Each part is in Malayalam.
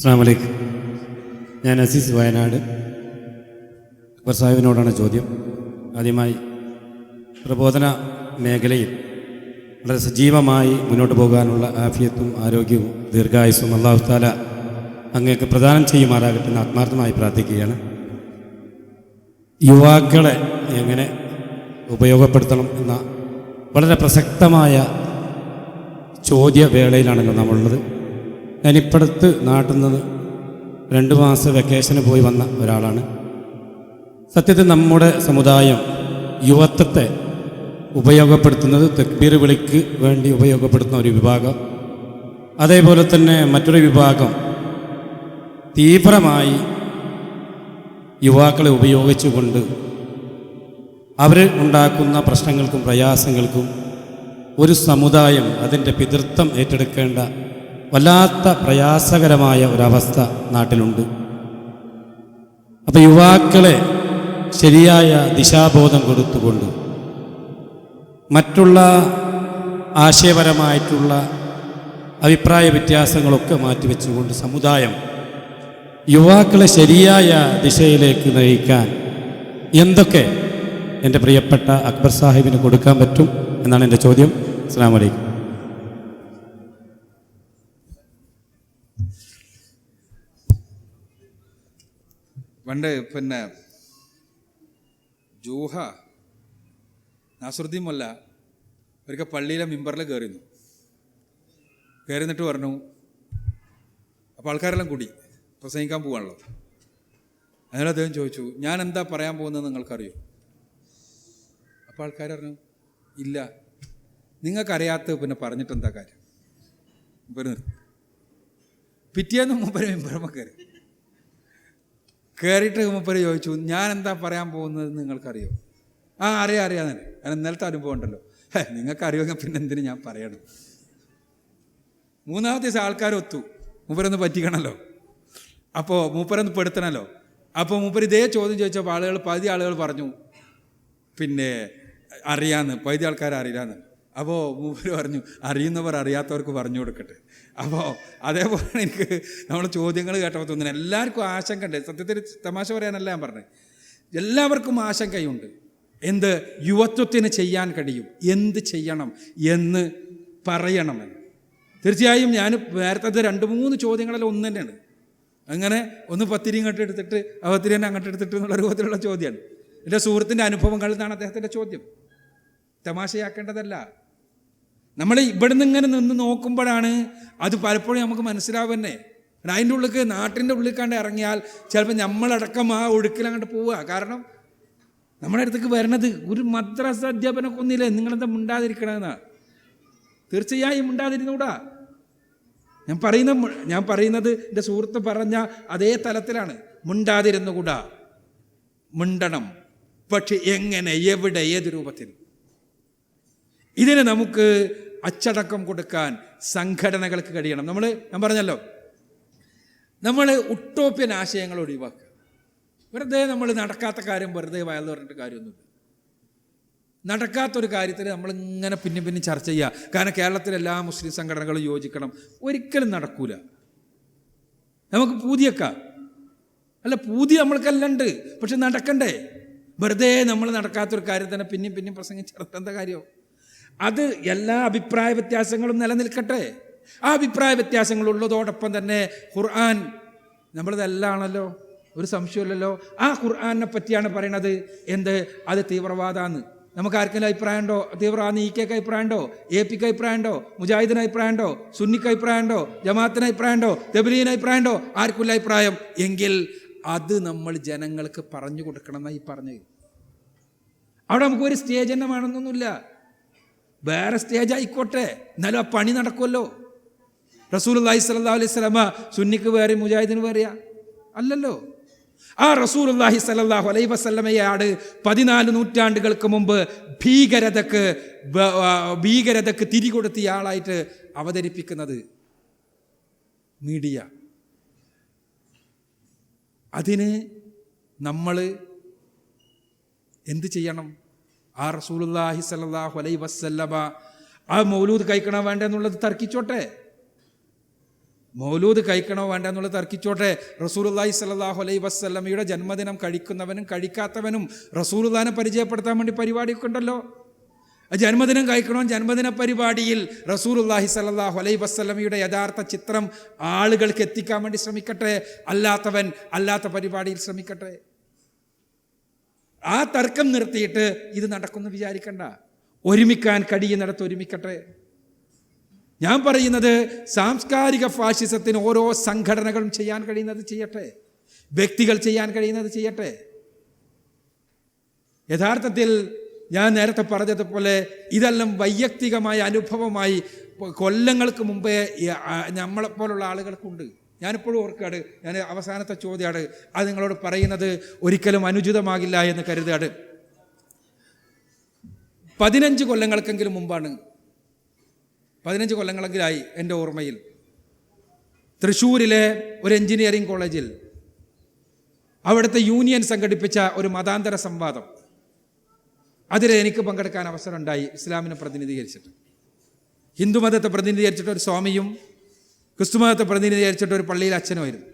അസ്സാം വലൈക്കും ഞാൻ അസീസ് വയനാട്. അക്ബർ സാഹിബിനോടാണ് ചോദ്യം. ആദ്യമായി പ്രബോധന മേഖലയിൽ വളരെ സജീവമായി മുന്നോട്ട് പോകാനുള്ള ആഫിയത്തും ആരോഗ്യവും ദീർഘായുസ്സും അള്ളാഹു താല അങ്ങേക്ക് പ്രദാനം ചെയ്യുമാറാകട്ടെ എന്ന് ആത്മാർത്ഥമായി പ്രാർത്ഥിക്കുകയാണ്. യുവാക്കളെ എങ്ങനെ ഉപയോഗപ്പെടുത്തണം എന്ന വളരെ പ്രസക്തമായ ചോദ്യവേളയിലാണല്ലോ നമ്മളുള്ളത്. ഞാനിപ്പടുത്ത് നാട്ടിൽ നിന്ന് രണ്ട് മാസം വെക്കേഷന് പോയി വന്ന ഒരാളാണ്. സത്യത്തിൽ നമ്മുടെ സമുദായം യുവത്വത്തെ ഉപയോഗപ്പെടുത്തുന്നത് തെക്ബീർ വിളിക്ക് വേണ്ടി ഉപയോഗപ്പെടുത്തുന്ന ഒരു വിഭാഗം. അതേപോലെ തന്നെ മറ്റൊരു വിഭാഗം തീവ്രമായി യുവാക്കളെ ഉപയോഗിച്ചുകൊണ്ട് അവർ ഉണ്ടാക്കുന്ന പ്രശ്നങ്ങൾക്കും പ്രയാസങ്ങൾക്കും ഒരു സമുദായം അതിന്റെ പിതൃത്വം ഏറ്റെടുക്കേണ്ട വല്ലാത്ത പ്രയാസകരമായ ഒരവസ്ഥ നാട്ടിലുണ്ട്. അപ്പോൾ യുവാക്കളെ ശരിയായ ദിശാബോധം കൊടുത്തുകൊണ്ട് മറ്റുള്ള ആശയപരമായിട്ടുള്ള അഭിപ്രായ വ്യത്യാസങ്ങളൊക്കെ മാറ്റിവെച്ചുകൊണ്ട് സമുദായം യുവാക്കളെ ശരിയായ ദിശയിലേക്ക് നയിക്കാൻ എന്തൊക്കെ എന്റെ പ്രിയപ്പെട്ട അക്ബർ സാഹിബിന് കൊടുക്കാൻ പറ്റും എന്നാണ് എന്റെ ചോദ്യം. അസ്സാം വലൈക്കും പണ്ട് പിന്നെ ജൂഹ നാസറുദ്ദീൻ മല്ല ഒരിക്കൽ പള്ളിയിലെ മിമ്പറിൽ കയറിയിരുന്നു കയറിന്നിട്ട് പറഞ്ഞു അപ്പോൾ ആൾക്കാരെല്ലാം കൂടി പ്രസംഗിക്കാൻ പോവാണല്ലോ. അങ്ങനെ അദ്ദേഹം ചോദിച്ചു ഞാൻ എന്താ പറയാൻ പോകുന്നത് നിങ്ങൾക്കറിയോ? അപ്പോൾ ആൾക്കാർ പറഞ്ഞു ഇല്ല. നിങ്ങൾക്കറിയാത്ത പിന്നെ പറഞ്ഞിട്ട് എന്താ കാര്യം പിറ്റിയാന്ന് പിറ്റേന്ന് മുമ്പര് മിമ്പറമ്മ കയറി കയറിയിട്ട് മൂപ്പര് ചോദിച്ചു ഞാൻ എന്താ പറയാൻ പോകുന്നത് നിങ്ങൾക്കറിയോ? ആ അറിയാം അറിയാം തന്നെ ഞാൻ ഇന്നലത്തെ അനുഭവം ഉണ്ടല്ലോ. നിങ്ങൾക്കറിയുമെങ്കിൽ പിന്നെ എന്തിനു ഞാൻ പറയണം? മൂന്നാമത്തെ ദിവസം ആൾക്കാർ ഒത്തു. മൂപ്പരൊന്ന് പറ്റിക്കണമല്ലോ അപ്പോൾ മൂപ്പരൊന്ന് പെടുത്തണമല്ലോ അപ്പോൾ മൂപ്പര് ഇതേ ചോദ്യം ചോദിച്ചപ്പോൾ ആളുകൾ പകുതി ആളുകൾ പറഞ്ഞു പിന്നെ അറിയാന്ന് പകുതി ആൾക്കാർ അറിയില്ലാന്ന്. അപ്പോൾ മൂപ്പര് പറഞ്ഞു അറിയുന്നവർ അറിയാത്തവർക്ക് പറഞ്ഞു കൊടുക്കട്ടെ. അപ്പോൾ അതേപോലെ എനിക്ക് നമ്മൾ ചോദ്യങ്ങൾ കേട്ടപ്പോൾ തോന്നുന്നു എല്ലാവർക്കും ആശങ്കയുണ്ട്. സത്യത്തിൽ തമാശ പറയാനല്ല ഞാൻ പറഞ്ഞത് എല്ലാവർക്കും ആശങ്കയുണ്ട്. എന്ത്? യുവത്വത്തിന് ചെയ്യാൻ കഴിയും. എന്ത് ചെയ്യണം എന്ന് പറയണമെന്ന്. തീർച്ചയായും ഞാൻ നേരത്തെ രണ്ട് മൂന്ന് ചോദ്യങ്ങളിൽ ഒന്ന് തന്നെയാണ്. അങ്ങനെ ഒന്ന് പത്തിരി ഇങ്ങോട്ട് എടുത്തിട്ട് പത്തിരി തന്നെ അങ്ങോട്ട് എടുത്തിട്ട് എന്നുള്ള രൂപത്തിലുള്ള ചോദ്യമാണ്. എന്റെ സുഹൃത്തിന്റെ അനുഭവങ്ങളിൽ നിന്നാണ് അദ്ദേഹത്തിന്റെ ചോദ്യം. തമാശയാക്കേണ്ടതല്ല. നമ്മൾ ഇവിടെ നിന്ന് ഇങ്ങനെ നിന്ന് നോക്കുമ്പോഴാണ് അത് പലപ്പോഴും നമുക്ക് മനസ്സിലാവുന്നേ. അതിന്റെ ഉള്ളിൽ നാട്ടിന്റെ ഉള്ളിൽ കണ്ട് ഇറങ്ങിയാൽ ചിലപ്പോൾ നമ്മളടക്കം ആ ഒഴുക്കിൽ അങ്ങോട്ട് പോവുക. കാരണം നമ്മുടെ അടുത്തേക്ക് വരണത് ഒരു മദ്രസ അധ്യാപനക്കൊന്നില്ലേ നിങ്ങളെന്താ മിണ്ടാതിരിക്കണമെന്നാ തീർച്ചയായും മിണ്ടാതിരുന്നൂടാ. ഞാൻ പറയുന്ന ഞാൻ പറയുന്നത് എന്റെ സുഹൃത്ത് പറഞ്ഞ അതേ തലത്തിലാണ്. മിണ്ടാതിരുന്നുകൂടാ. മിണ്ടണം. പക്ഷെ എങ്ങനെ? എവിടെ? ഏത് രൂപത്തിൽ? ഇതിന് നമുക്ക് അച്ചടക്കം കൊടുക്കാൻ സംഘടനകൾക്ക് കഴിയണം. നമ്മൾ ഞാൻ പറഞ്ഞല്ലോ നമ്മൾ ഉട്ടോപ്യൻ ആശയങ്ങൾ ഒഴിവാക്കുക. വെറുതെ നമ്മൾ നടക്കാത്ത കാര്യം വെറുതെ വയൽ പറഞ്ഞിട്ട് കാര്യമൊന്നുമില്ല. നടക്കാത്തൊരു കാര്യത്തിൽ നമ്മൾ ഇങ്ങനെ പിന്നെ പിന്നെ ചർച്ച ചെയ്യുക കാരണം കേരളത്തിലെ എല്ലാ മുസ്ലിം സംഘടനകളും യോജിക്കണം. ഒരിക്കലും നടക്കൂല. നമുക്ക് പൂതിയൊക്ക. അല്ല പൂതി നമ്മൾക്കല്ലണ്ട്. പക്ഷെ നടക്കണ്ടേ? വെറുതെ നമ്മൾ നടക്കാത്തൊരു കാര്യം തന്നെ പിന്നെയും പിന്നെയും പ്രസംഗിച്ചിടത്ത് എന്താ കാര്യം? അത് എല്ലാ അഭിപ്രായ വ്യത്യാസങ്ങളും നിലനിൽക്കട്ടെ. ആ അഭിപ്രായ വ്യത്യാസങ്ങളുള്ളതോടൊപ്പം തന്നെ ഖുർആൻ നമ്മളതെല്ലാണല്ലോ? ഒരു സംശയമില്ലല്ലോ ആ ഖുർആനെ പറ്റിയാണ് പറയണത്. എന്ത്? അത് തീവ്രവാദമാണ് നമുക്ക് ആർക്കെങ്കിലും അഭിപ്രായം ഉണ്ടോ തീവ്രവാദി ഇ കെക്ക് അഭിപ്രായം ഉണ്ടോ എ പിക്ക് അഭിപ്രായം ഉണ്ടോ മുജാഹിദിന് അഭിപ്രായം ഉണ്ടോ സുന്നിക്ക് അഭിപ്രായം ഉണ്ടോ ജമാഅത്തിന് അഭിപ്രായം ഉണ്ടോ തെബലീന് അഭിപ്രായം ഉണ്ടോ ആർക്കില്ല അഭിപ്രായം? എങ്കിൽ അത് നമ്മൾ ജനങ്ങൾക്ക് പറഞ്ഞു കൊടുക്കണം എന്നായി പറഞ്ഞത്. അവിടെ നമുക്ക് ഒരു സ്റ്റേജ് തന്നെ വേണമെന്നൊന്നുമില്ല. വേറെ സ്റ്റേജ് ആയിക്കോട്ടെ. എന്നാലും ആ പണി നടക്കുമല്ലോ റസൂൽ അള്ളാഹി സ്വല്ലാ അലൈഹി സ്വലമ സുന്നിക്ക് വേറെ മുജാഹിദിന് വേറെയാ? അല്ലല്ലോ. ആ റസൂൽ അള്ളാഹി സലാഹു അലൈ വസല്ലമയാണ് പതിനാല് നൂറ്റാണ്ടുകൾക്ക് മുമ്പ് ഭീകരതക്ക് ഭീകരതക്ക് തിരികൊടുത്തിയ ആളായിട്ട് അവതരിപ്പിക്കുന്നത് മീഡിയ. അതിന് നമ്മൾ എന്ത് ചെയ്യണം? ആ റസൂലുല്ലാഹി സല്ലല്ലാഹു അലൈഹി വസല്ലമ ആ മൗലൂദ് കഴിക്കണോ വേണ്ട എന്നുള്ളത് തർക്കിച്ചോട്ടെ? മൗലൂദ് കഴിക്കണോ വേണ്ട എന്നുള്ളത് തർക്കിച്ചോട്ടെ? റസൂലുല്ലാഹി സല്ലാഹു അലൈഹി വസ്ലമയുടെ ജന്മദിനം കഴിക്കുന്നവനും കഴിക്കാത്തവനും റസൂലുല്ലാനെ പരിചയപ്പെടുത്താൻ വേണ്ടി പരിപാടിയൊക്കെ ഉണ്ടല്ലോ. ജന്മദിനം കഴിക്കണോ ജന്മദിന പരിപാടിയിൽ റസൂലുല്ലാഹി സല്ലാഹു അലൈഹി വസ്ലമയുടെ യഥാർത്ഥ ചിത്രം ആളുകൾക്ക് എത്തിക്കാൻ വേണ്ടി ശ്രമിക്കട്ടെ? അല്ലാത്തവൻ അല്ലാത്ത പരിപാടിയിൽ ശ്രമിക്കട്ടെ? ആ തർക്കം നിർത്തിയിട്ട് ഇത് നടക്കുമെന്ന് വിചാരിക്കണ്ട. ഒരുമിക്കാൻ കഴിയുന്നിടത്ത് ഒരുമിക്കട്ടെ. ഞാൻ പറയുന്നത് സാംസ്കാരിക ഫാഷിസത്തിന് ഓരോ സംഘടനകളും ചെയ്യാൻ കഴിയുന്നത് ചെയ്യട്ടെ. വ്യക്തികൾ ചെയ്യാൻ കഴിയുന്നത് ചെയ്യട്ടെ. യഥാർത്ഥത്തിൽ ഞാൻ നേരത്തെ പറഞ്ഞതുപോലെ ഇതെല്ലാം വൈയക്തികമായ അനുഭവമായി കൊല്ലങ്ങൾക്ക് മുമ്പേ നമ്മളെപ്പോലുള്ള ആളുകൾക്കുണ്ട്. ഞാനിപ്പോഴും ഓർക്കാട് ഞാൻ അവസാനത്തെ ചോദ്യമാണ് അത് നിങ്ങളോട് പറയുന്നത് ഒരിക്കലും അനുചിതമാകില്ല എന്ന് കരുതുകയാണ്. പതിനഞ്ച് കൊല്ലങ്ങൾക്കെങ്കിലും മുമ്പാണ് പതിനഞ്ച് കൊല്ലങ്ങളെങ്കിലായി എന്റെ ഓർമ്മയിൽ തൃശ്ശൂരിലെ ഒരു എഞ്ചിനീയറിംഗ് കോളേജിൽ അവിടുത്തെ യൂണിയൻ സംഘടിപ്പിച്ച ഒരു മതാന്തര സംവാദം. അതിൽ എനിക്ക് പങ്കെടുക്കാൻ അവസരമുണ്ടായി ഇസ്ലാമിനെ പ്രതിനിധീകരിച്ചിട്ട്. ഹിന്ദുമതത്തെ പ്രതിനിധീകരിച്ചിട്ട് ഒരു സ്വാമിയും ക്രിസ്തുമതത്തെ പ്രതിനിധീകരിച്ചിട്ട് ഒരു പള്ളിയിൽ അച്ഛനുമായിരുന്നു.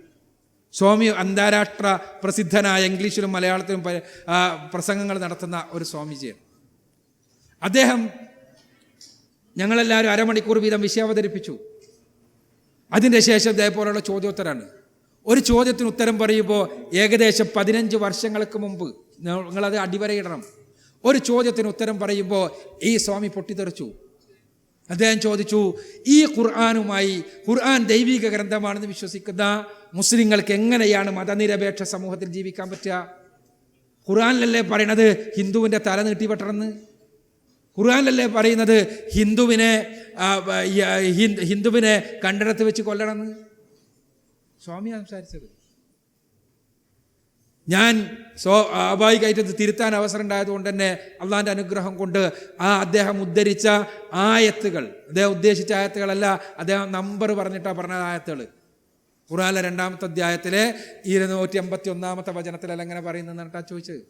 സ്വാമി അന്താരാഷ്ട്ര പ്രസിദ്ധനായ ഇംഗ്ലീഷിലും മലയാളത്തിലും പ്രസംഗങ്ങൾ നടത്തുന്ന ഒരു സ്വാമിജിയാണ്. അദ്ദേഹം ഞങ്ങളെല്ലാവരും അരമണിക്കൂർ വീതം വിഷയം അവതരിപ്പിച്ചു. അതിന്റെ ശേഷം ഇതേപോലുള്ള ചോദ്യോത്തരാണ്. ഒരു ചോദ്യത്തിന് ഉത്തരം പറയുമ്പോൾ ഏകദേശം പതിനഞ്ച് വർഷങ്ങൾക്ക് മുമ്പ് നിങ്ങളത് അടിവരയിടണം. ഒരു ചോദ്യത്തിന് ഉത്തരം പറയുമ്പോൾ ഈ സ്വാമി പൊട്ടിത്തെറിച്ചു. അദ്ദേഹം ചോദിച്ചു ഈ ഖുർആാനുമായി ഖുർആൻ ദൈവിക ഗ്രന്ഥമാണെന്ന് വിശ്വസിക്കുന്ന മുസ്ലിങ്ങൾക്ക് എങ്ങനെയാണ് മതനിരപേക്ഷ സമൂഹത്തിൽ ജീവിക്കാൻ പറ്റുക? ഖുർആാനിലല്ലേ പറയണത് ഹിന്ദുവിന്റെ തല നീട്ടിവെട്ടണമെന്ന് ഖുർആാനിലല്ലേ പറയുന്നത് ഹിന്ദുവിനെ ഹിന്ദുവിനെ കണ്ടിടത്ത് വെച്ച് കൊല്ലണമെന്ന്? സ്വാമിയാണ് സംസാരിച്ചത്. ഞാൻ സ്വാഭാവികമായിട്ട് ഇത് തിരുത്താൻ അവസരം ഉണ്ടായതുകൊണ്ട് തന്നെ അള്ളാന്റെ അനുഗ്രഹം കൊണ്ട് ആ അദ്ദേഹം ഉദ്ധരിച്ച ആയത്തുകൾ അദ്ദേഹം ഉദ്ദേശിച്ച ആയത്തുകളല്ല അദ്ദേഹം നമ്പർ പറഞ്ഞിട്ടാണ് പറഞ്ഞ ആയത്തുകൾ. ഖുറാലെ രണ്ടാമത്തെ അധ്യായത്തിലെ ഇരുന്നൂറ്റി അമ്പത്തി ഒന്നാമത്തെ വചനത്തിലല്ല എങ്ങനെ പറയുന്നതെന്നിട്ടാണ് ചോദിച്ചത്?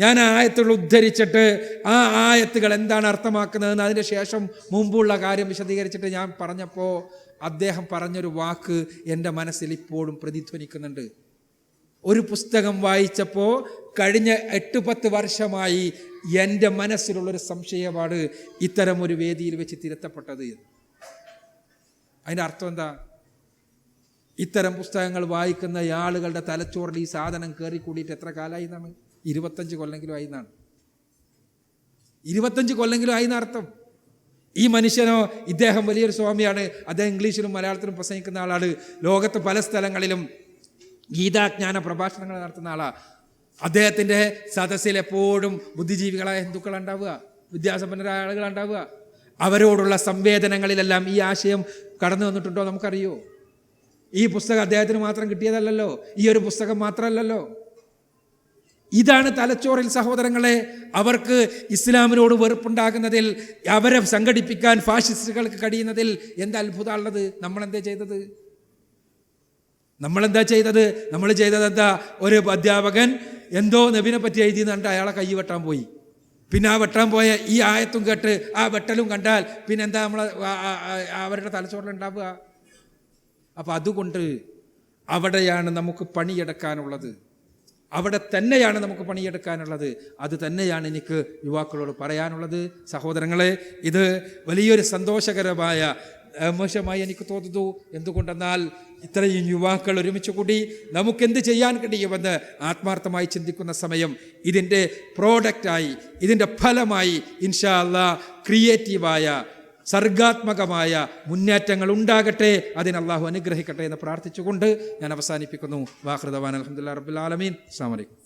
ഞാൻ ആയത്തുകൾ ഉദ്ധരിച്ചിട്ട് ആ ആയത്തുകൾ എന്താണ് അർത്ഥമാക്കുന്നതെന്ന് അതിന് ശേഷം മുമ്പുള്ള കാര്യം വിശദീകരിച്ചിട്ട് ഞാൻ പറഞ്ഞപ്പോൾ അദ്ദേഹം പറഞ്ഞൊരു വാക്ക് എന്റെ മനസ്സിൽ ഇപ്പോഴും പ്രതിധ്വനിക്കുന്നുണ്ട്. ഒരു പുസ്തകം വായിച്ചപ്പോൾ കഴിഞ്ഞ എട്ട് പത്ത് വർഷമായി എന്റെ മനസ്സിലുള്ളൊരു സംശയമാണ് ഇത്തരം ഒരു വേദിയിൽ വെച്ച് തിരുത്തപ്പെട്ടത്. അതിന്റെ അർത്ഥം എന്താ? ഇത്തരം പുസ്തകങ്ങൾ വായിക്കുന്ന ആളുകളുടെ തലച്ചോറിൽ ഈ സാധനം കയറി കൂടിയിട്ട് എത്ര കാലമായി എന്നാണ്? ഇരുപത്തഞ്ച് കൊല്ലെങ്കിലും ആയി എന്നാണ്. ഇരുപത്തഞ്ച് കൊല്ലെങ്കിലും ആയി എന്നർത്ഥം ഈ മനുഷ്യനോ ഇദ്ദേഹം വലിയൊരു സ്വാമിയാണ്. അദ്ദേഹം ഇംഗ്ലീഷിലും മലയാളത്തിലും പ്രസംഗിക്കുന്ന ആളാണ്. ലോകത്ത് പല സ്ഥലങ്ങളിലും ഗീതാജ്ഞാന പ്രഭാഷണങ്ങൾ നടത്തുന്ന ആളാണ് അദ്ദേഹത്തിന്റെ സദസ്സിൽ എപ്പോഴും ബുദ്ധിജീവികളായ ഹിന്ദുക്കൾ ഉണ്ടാവുക വിദ്യാസമ്പന്നരായ ആളുകൾ ഉണ്ടാവുക. അവരോടുള്ള സംവേദനങ്ങളിലെല്ലാം ഈ ആശയം കടന്നു വന്നിട്ടുണ്ടോ നമുക്കറിയോ? ഈ പുസ്തകം അദ്ദേഹത്തിന് മാത്രം കിട്ടിയതല്ലല്ലോ ഈ ഒരു പുസ്തകം മാത്രമല്ലല്ലോ. ഇതാണ് തലച്ചോറിൽ സഹോദരങ്ങളെ അവർക്ക് ഇസ്ലാമിനോട് വെറുപ്പുണ്ടാകുന്നതിൽ അവരെ സംഘടിപ്പിക്കാൻ ഫാഷിസ്റ്റുകൾക്ക് കഴിയുന്നതിൽ എന്ത് അത്ഭുതമുള്ളത് നമ്മളെന്തേ ചെയ്തത്? നമ്മളെന്താ ചെയ്തത്? നമ്മൾ ചെയ്തത് എന്താ ഒരു അധ്യാപകൻ എന്തോ നബിനെ പറ്റി എഴുതി എന്നിട്ട് അയാളെ കൈ വെട്ടാൻ പോയി. പിന്നെ ആ വെട്ടാൻ പോയ ഈ ആയത്തും കേട്ട് ആ വെട്ടലും കണ്ടാൽ പിന്നെ എന്താ നമ്മൾ അവരുടെ തലച്ചോറിലുണ്ടാവുക അപ്പം അതുകൊണ്ട് അവിടെയാണ് നമുക്ക് പണിയെടുക്കാനുള്ളത്. അവിടെ തന്നെയാണ് നമുക്ക് പണിയെടുക്കാനുള്ളത്. അത് തന്നെയാണ് എനിക്ക് യുവാക്കളോട് പറയാനുള്ളത്. സഹോദരങ്ങളെ ഇത് വലിയൊരു സന്തോഷകരമായ മോശമായി എനിക്ക് തോന്നുന്നു. എന്തുകൊണ്ടെന്നാൽ ഇത്രയും യുവാക്കൾ ഒരുമിച്ച് കൂടി നമുക്കെന്ത് ചെയ്യാൻ കഴിയുമെന്ന് ആത്മാർത്ഥമായി ചിന്തിക്കുന്ന സമയം ഇതിന്റെ പ്രോഡക്റ്റായി ഇതിന്റെ ഫലമായി ഇൻഷാ അല്ലാ ക്രിയേറ്റീവായ സർഗാത്മകമായ മുന്നേറ്റങ്ങൾ ഉണ്ടാകട്ടെ. അതിന് അനുഗ്രഹിക്കട്ടെ എന്ന് പ്രാർത്ഥിച്ചുകൊണ്ട് ഞാൻ അവസാനിപ്പിക്കുന്നു. വാഹൃദവാൻ അലഹമുല്ലാ റബുലാലമീൻ അസ്സാം വലൈക്കും